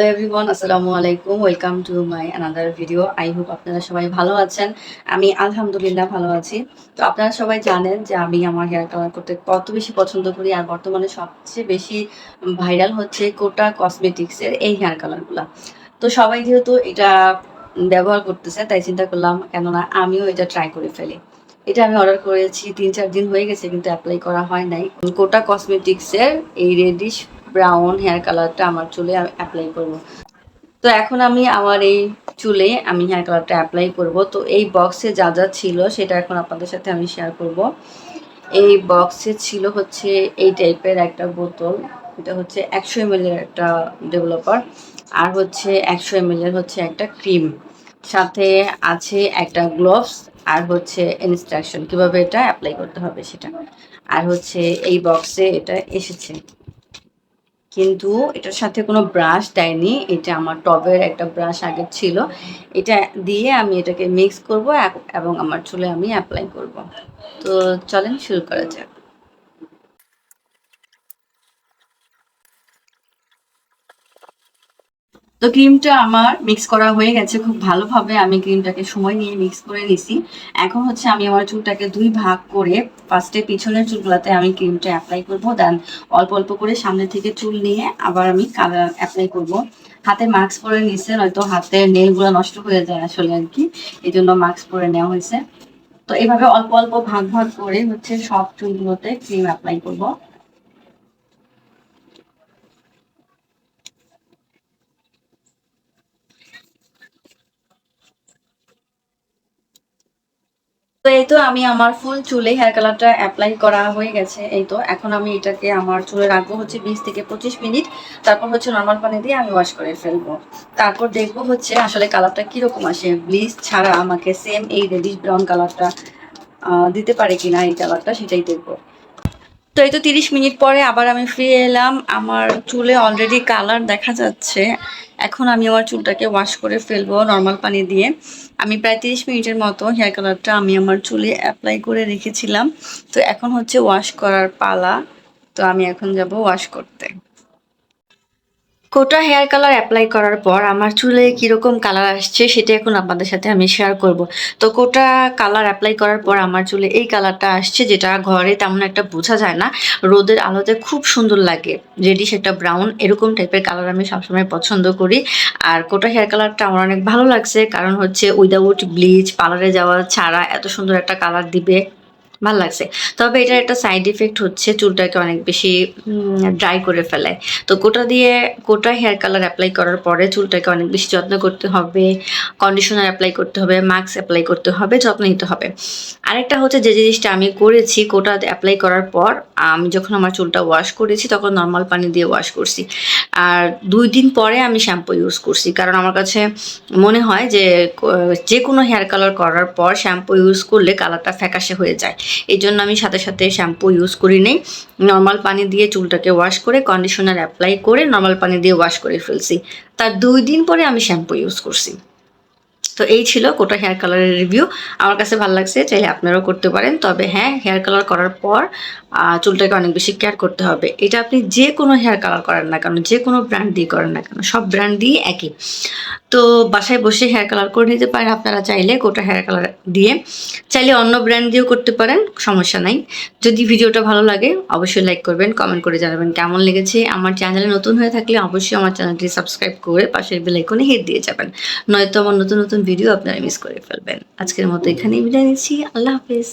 Hello everyone আসসালামু আলাইকুম welcome to my another video I hope আপনারা সবাই ভালো আছেন। আমি আলহামদুলিল্লাহ ভালো আছি। তো আপনারা সবাই জানেন যে আমি আমার হেয়ার কালার করতে কত বেশি পছন্দ করি আর বর্তমানে সবচেয়ে বেশি ভাইরাল হচ্ছে কোটা কসমেটিক্সের এই হেয়ার কালারগুলো তো সবাই যেহেতু এটা ব্যবহার করতেছে, তাই চিন্তা করলাম, কেননা আমিও এটা ট্রাই করে ফেলি। এটা আমি অর্ডার করেছি, তিন চার দিন হয়ে গেছে, কিন্তু অ্যাপ্লাই করা হয় নাই। কোটা কসমেটিক্সের এই রেডিশ ব্রাউন হেয়ার কালারটা আমার চুলে অ্যাপ্লাই করব। তো এখন আমি আমার এই চুলে আমি হেয়ার কালারটা অ্যাপ্লাই করব। তো এই বক্সে যা যা ছিল সেটা এখন আপনাদের সাথে আমি শেয়ার করব। এই বক্সে ছিল হচ্ছে এই টাইপের একটা বোতল, এটা হচ্ছে একশো এম এর একটা ডেভেলপার আর হচ্ছে একশো এম এর হচ্ছে একটা ক্রিম সাথে আছে একটা গ্লোভস আর হচ্ছে ইনস্ট্রাকশন কীভাবে এটা অ্যাপ্লাই করতে হবে সেটা। আর হচ্ছে এই বক্সে এটা এসেছে। কিন্তু এটার সাথে কোনো ব্রাশ দেয়নি। এটা আমার টবের একটা ব্রাশ আগের ছিল। এটা দিয়ে আমি এটাকে মিক্স করব এবং আমার চুলে আমি অ্যাপ্লাই করব। তো চলেন শুরু করা যাক। তো ক্রিমটা আমার মিক্স করা হয়ে গেছে খুব ভালোভাবে। আমি ক্রিমটাকে সময় নিয়ে মিক্স করে নিছি। এখন হচ্ছে আমি আমার চুলটাকে দুই ভাগ করে ফার্স্টে পিছনের চুলগুলোতে আমি ক্রিমটা অ্যাপ্লাই করব দেন অল্প অল্প করে সামনে থেকে চুল নিয়ে আবার আমি কালার অ্যাপ্লাই করব। হাতে মাস্ক পরে নিছে নয়তো হাতের নেলগুলো নষ্ট হয়ে যায় আসলে আর কি এই জন্য মাস্ক পরে নেওয়া হয়েছে। তো এইভাবে অল্প অল্প ভাগ ভাগ করে হচ্ছে সব চুলগুলোতে ক্রিম অ্যাপ্লাই করব। তো এই তো আমি আমার ফুল চুলে হেয়ার কালারটা অ্যাপ্লাই করা হয়ে গেছে। এই তো, এখন আমি এটাকে আমার চুলে রাখব হচ্ছে বিশ থেকে পঁচিশ মিনিট। তারপর হচ্ছে নর্মাল পানি দিয়ে আমি ওয়াশ করে ফেলব। তারপর দেখব হচ্ছে আসলে কালারটা কীরকম আসে। ব্লিচ ছাড়া আমাকে সেম এই রেডিশ ব্রাউন কালারটা দিতে পারে কিনা এই কালারটা সেটাই দেখব। তো এই তো তিরিশ মিনিট পরে আবার আমি ফ্রি এলাম। আমার চুলে অলরেডি কালার দেখা যাচ্ছে। এখন আমি আমার চুলটাকে ওয়াশ করে ফেলব নর্মাল পানি দিয়ে। আমি প্রায় তিরিশ মিনিটের মতো হেয়ার কালারটা আমি আমার চুলে অ্যাপ্লাই করে রেখেছিলাম। তো এখন হচ্ছে ওয়াশ করার পালা। তো আমি এখন যাব ওয়াশ করতে। কোটা হেয়ার কালার অ্যাপ্লাই করার পর আমার চুলে কীরকম কালার আসছে সেটা এখন আপনাদের সাথে আমি শেয়ার করব। তো কোটা কালার অ্যাপ্লাই করার পর আমার চুলে এই কালারটা আসছে যেটা ঘরে তেমন একটা বোঝা যায় না। রোদের আলোতে খুব সুন্দর লাগে। রেডিশ একটা ব্রাউন এরকম টাইপের কালার আমি সবসময় পছন্দ করি। আর কোটা হেয়ার কালারটা আমার অনেক ভালো লাগছে। কারণ হচ্ছে উইদাউট ব্লিচ পার্লারে যাওয়া ছাড়া এত সুন্দর একটা কালার দিবে। ভালো লাগছে। তবে এটার একটা সাইড ইফেক্ট হচ্ছে চুলটাকে অনেক বেশি ড্রাই করে ফেলে। তো কোটা দিয়ে কোটা হেয়ার কালার অ্যাপ্লাই করার পরে চুলটাকে অনেক বেশি যত্ন করতে হবে কন্ডিশনার অ্যাপ্লাই করতে হবে মাস্ক অ্যাপ্লাই করতে হবে, যত্ন নিতে হবে। আরেকটা হচ্ছে যে জিনিসটা আমি করেছি কোটা অ্যাপ্লাই করার পর, আমি যখন আমার চুলটা ওয়াশ করেছি, তখন নর্মাল পানি দিয়ে ওয়াশ করছি। আর দুই দিন পরে আমি শ্যাম্পু ইউজ করছি। কারণ আমার কাছে মনে হয় যে যে কোনো হেয়ার কালার করার পর শ্যাম্পু ইউজ করলে কালারটা ফ্যাকাশে হয়ে যায়। এই জন্য আমি সাথে সাথে শ্যাম্পু ইউজ করি নেই। নর্মাল পানি দিয়ে চুলটাকে ওয়াশ করে কন্ডিশনার অ্যাপ্লাই করে নর্মাল পানি দিয়ে ওয়াশ করে ফেলছি। তার দুই দিন পরে আমি শ্যাম্পু ইউজ করছি। তো এই ছিল কোটা হেয়ার কালারের রিভিউ আমার কাছে ভালো লাগছে, চাইলে আপনারাও করতে পারেন। তবে হ্যাঁ হেয়ার কালার করার পর চুলটাকে অনেক বেশি কেয়ার করতে হবে। এটা আপনি যে কোনো হেয়ার কালার করেন না কেন যে কোনো ব্র্যান্ড দিয়ে করেন না কেন, সব ব্র্যান্ড দিয়ে একই। তো বাসায় বসে হেয়ার কালার করে নিতে পারেন। আপনারা চাইলে গোটা হেয়ার কালার দিয়ে। চাইলে অন্য ব্র্যান্ড দিয়েও করতে পারেন, সমস্যা নাই। যদি ভিডিওটা ভালো লাগে, অবশ্যই লাইক করবেন কমেন্ট করে জানাবেন কেমন লেগেছে। আমার চ্যানেলে নতুন হয়ে থাকলে অবশ্যই আমার চ্যানেলটি সাবস্ক্রাইব করে পাশের বেলাইকনে হিট দিয়ে যাবেন। নয়তো আমার নতুন নতুন ভিডিও আপনারা মিস করে ফেলবেন। আজকের মতো এখানেই বিদায় নিচ্ছি। আল্লাহ হাফিজ।